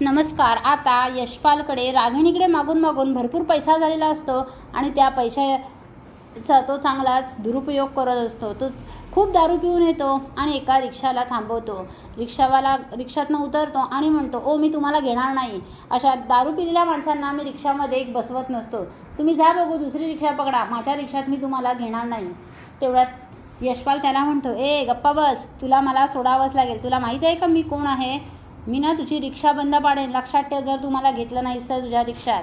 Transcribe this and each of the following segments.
नमस्कार आता यशपालकडे रागिणीकडे मागून मागून भरपूर पैसा झालेला असतो आणि त्या पैशाचा तो चांगलाच दुरुपयोग करत असतो. तो खूप दारू पिऊन येतो आणि एका रिक्षाला थांबवतो. रिक्षावाला रिक्षातनं उतरतो आणि म्हणतो ओ मी तुम्हाला घेणार नाही. अशा दारू पिलेल्या माणसांना मी रिक्षामध्ये एक बसवत नसतो. तुम्ही जा बघू दुसरी रिक्षा पकडा. माझ्या रिक्षात मी तुम्हाला घेणार नाही. तेवढ्यात यशपाल त्याला म्हणतो ए गप्पा बस. तुला मला सोडावंच लागेल. तुला माहीत आहे का मी कोण आहे? मी ना तुझी रिक्षा बंद पाडेन. लक्षात ठेव जर तू मला घेतलं नाहीस तर तुझ्या रिक्षात.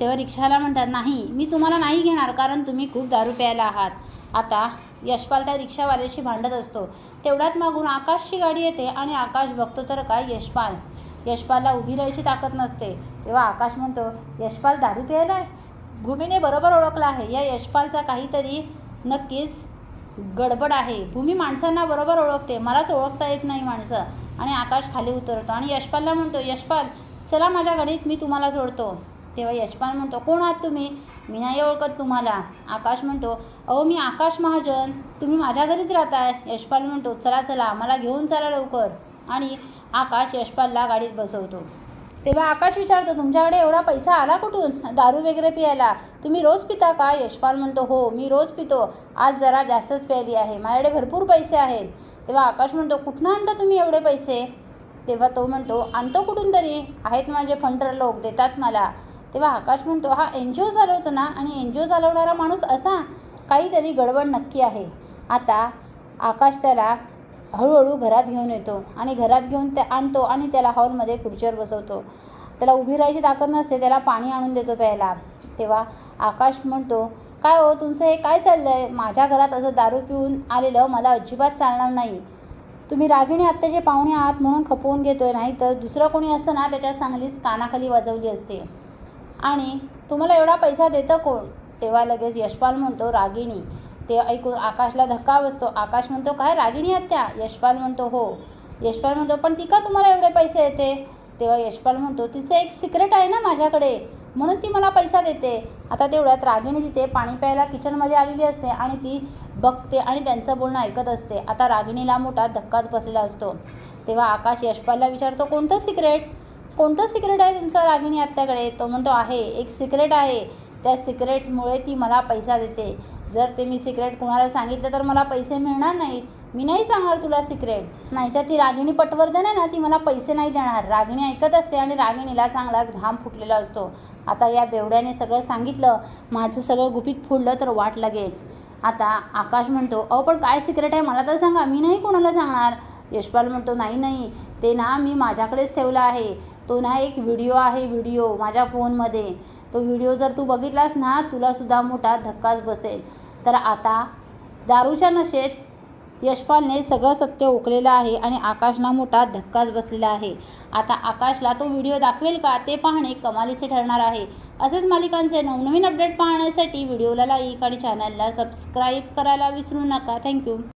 तेव्हा रिक्षाला म्हणतात नाही मी तुम्हाला नाही घेणार कारण तुम्ही खूप दारू प्यायला आहात. आता यशपाल त्या रिक्षावाल्याशी भांडत असतो. तेवढ्यात मागून आकाशची गाडी येते आणि आकाश बघतो तर काय यशपाल. यशपालला उभी राहायची ताकद नसते. तेव्हा आकाश म्हणतो यशपाल दारू प्यायला आहे भूमीने बरोबर ओळखला आहे. या यशपालचा काहीतरी नक्कीच गडबड आहे. भूमी माणसांना बरोबर ओळखते. मलाच ओळखता येत नाही माणसं. आणि आकाश खाली उतरतो. आणि यशपालला म्हणतो यशपाल चला माझ्या गाडीत मी तुम्हाला जोडतो. तेव्हा यशपाल म्हणतो कोण आहात तुम्ही? मी नाही ओळखत तुम्हाला. आकाश म्हणतो अहो मी आकाश महाजन. तुम्ही माझ्या घरीच राहताय. यशपाल म्हणतो चला चला मला घेऊन चला लवकर. आणि आकाश यशपालला गाडीत बसवतो. तेव्हा आकाश विचारतो तुमच्याकडे एवढा पैसा आला कुठून? दारू वगैरे पियायला? तुम्ही रोज पिता का? यशपाल म्हणतो हो मी रोज पितो. आज जरा जास्तच प्यायली आहे. माझ्याकडे भरपूर पैसे आहेत. तेव्हा आकाश म्हणतो कुठनं आणता तुम्ही एवढे पैसे? तेव्हा तो म्हणतो आणतो कुठून तरी. आहेत माझे फंडर लोक देतात मला. तेव्हा आकाश म्हणतो हा एन जी ओ चालवतो ना. आणि एन जी ओ चालवणारा माणूस असा काहीतरी गडबड नक्की आहे. आता आकाश त्याला हळूहळू घरात घेऊन येतो आणि घरात घेऊन ते आणतो आणि त्याला हॉलमध्ये खुर्चीवर बसवतो. त्याला उभी राहायची ताकद नसते त्याला पाणी आणून देतो प्यायला. तेव्हा आकाश म्हणतो काय हो तुमचं हे काय चाललं आहे माझ्या घरात असं दारू पिऊन आलेलं मला अजिबात चालणार नाही. तुम्ही रागिणी आत्ताचे पाहुणे आहात म्हणून खपवून घेतोय नाही तर दुसरं कोणी असतं ना त्याच्यात चांगलीच कानाखाली वाजवली असते. आणि तुम्हाला एवढा पैसा देतं कोण? तेव्हा लगेच यशपाल म्हणतो रागिणी. ते ऐकून आकाशला धक्का बसतो. आकाश म्हणतो काय रागिणी आत्या? यशपाल म्हणतो हो. यशपाल म्हणतो पण ती का तुम्हाला एवढे पैसे येते? तेव्हा यशपाल म्हणतो तिचं एक सिक्रेट आहे ना माझ्याकडे म्हणून ती मला पैसा देते. आता तेवढ्यात रागिणी तिथे पाणी प्यायला किचनमध्ये आलेली असते आणि ती बघते आणि त्यांचं बोलणं ऐकत असते. आता रागिणीला मोठा धक्काच बसलेला असतो. तेव्हा आकाश यशपालला विचारतो कोणतं सिक्रेट? कोणतं सिक्रेट आहे तुमचं रागिणी आत्याकडे? तो म्हणतो आहे एक सिक्रेट आहे. त्या सिक्रेटमुळे ती मला पैसा देते. जर ते मी सिक्रेट कुणाला सांगितलं तर मला पैसे मिळणार नाहीत. मी नाही सांगणार तुला सिक्रेट नाहीतर ती रागिणी पटवर्धन आहे ना ती मला पैसे नाही देणार. रागिणी ऐकत असते आणि रागिणीला चांगलाच घाम फुटलेला असतो. आता या बेवड्याने सगळं सांगितलं माझं सगळं गुपित फुडलं तर वाट लागेल. आता आकाश म्हणतो अहो पण काय सिक्रेट आहे? मला तर सांगा मी नाही कोणाला सांगणार? यशपाल म्हणतो नाही नाही. ते ना मी माझ्याकडेच ठेवला आहे. तो ना एक व्हिडिओ आहे व्हिडिओ माझ्या फोनमध्ये. तो व्हिडिओ जर तू बघितलास ना तुलासुद्धा मोठा धक्काच बसेल. तर आता दारूच्या नशेत यशपालने सगळं सत्य ओकलेलं आहे आणि आकाशला मोठा धक्काच बसलेला आहे. आता आकाशला तो व्हिडिओ दाखवेल का ते पाहणे कमालीचे ठरणार आहे. असेच मालिकांचे नवनवीन अपडेट पाहण्यासाठी व्हिडिओला लाईक आणि चॅनलला सबस्क्राईब करायला विसरू नका. थँक्यू